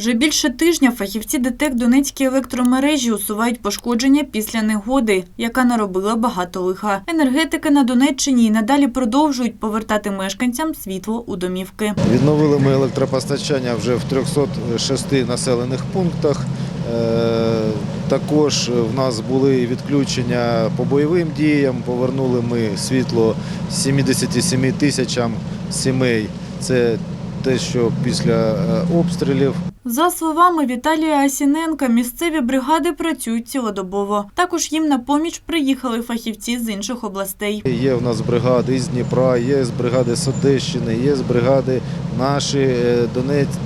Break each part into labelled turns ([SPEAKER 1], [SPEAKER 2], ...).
[SPEAKER 1] Вже більше тижня фахівці ДТЕК Донецькій електромережі усувають пошкодження після негоди, яка наробила багато лиха. Енергетики на Донеччині і надалі продовжують повертати мешканцям світло у домівки.
[SPEAKER 2] Відновили ми електропостачання вже в 306 населених пунктах. Е, Також в нас були відключення по бойовим діям. Повернули ми світло 77 тисячам сімей. Це те, що після е, обстрілів.
[SPEAKER 1] За словами Віталія Асіненка, місцеві бригади працюють цілодобово. Також їм на поміч приїхали фахівці з інших областей.
[SPEAKER 2] Є в нас бригади з Дніпра, є з бригади з є з бригади наші е,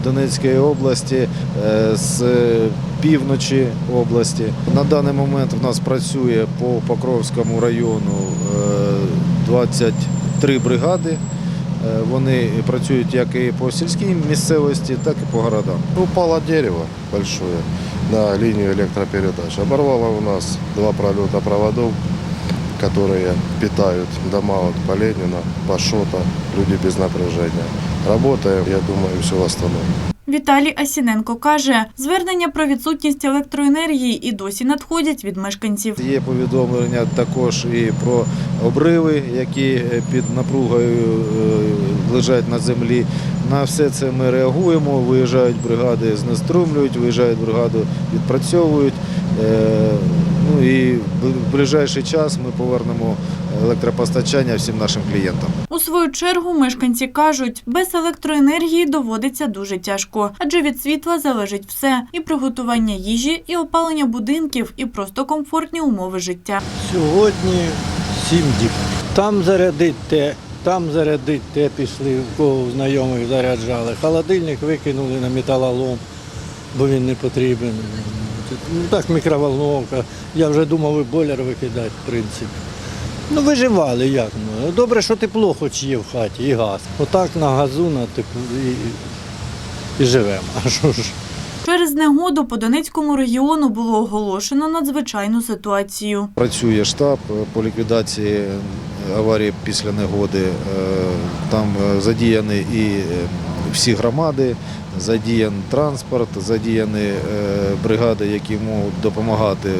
[SPEAKER 2] Донецької області, е, з е, півночі області. На даний момент в нас працює по Покровському району е, 23 бригади. Е, Вони працюють як і по сільській місцевості, так і по городам.
[SPEAKER 3] Упало дерево велике на лінію електропередач. Оборвало у нас два прольота проводів, которые питають дома от по Леніна, по Шота, люди без напряжения. Работаем, я думаю, все восстановим.
[SPEAKER 1] Віталій Асіненко каже, звернення про відсутність електроенергії і досі надходять від мешканців.
[SPEAKER 2] Є повідомлення також і про обриви, які під напругою е, лежать на землі. На все це ми реагуємо. Виїжджають бригади, знеструмлюють, виїжджають бригади, відпрацьовують. Е, Ну і в ближайший час ми повернемо електропостачання всім нашим клієнтам.
[SPEAKER 1] У свою чергу мешканці кажуть, без електроенергії доводиться дуже тяжко, адже від світла залежить все – і приготування їжі, і опалення будинків, і просто комфортні умови життя.
[SPEAKER 4] Сьогодні сім діб. Там зарядить те, там зарядить те, пішли, в кого знайомих заряджали. Холодильник викинули на металолом, бо він не потрібен. Ну так, мікроволновка. Я вже думав і бойлер викидати, в принципі. Ну, виживали як. Ну. Добре, що тепло хоч є в хаті, і газ. Отак на газу, на тепло і, і живемо. А що ж?
[SPEAKER 1] Через негоду по Донецькому регіону було оголошено надзвичайну ситуацію.
[SPEAKER 2] Працює штаб е, по ліквідації аварії після негоди. Е, Там е, задіяні і е, всі громади, задіян транспорт, задіяні е, бригади, які можуть допомагати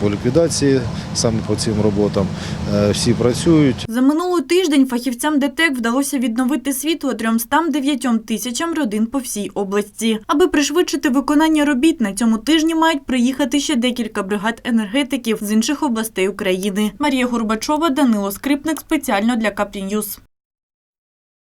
[SPEAKER 2] по ліквідації саме по цим роботам. Е, Всі працюють.
[SPEAKER 1] За минулий тиждень фахівцям ДТЕК вдалося відновити світло 309 тисячам родин по всій області. Аби пришвидшити виконання робіт, на цьому тижні мають приїхати ще декілька бригад енергетиків з інших областей України. Марія Горбачова, Данило Скрипник спеціально для Каплі Ньюс.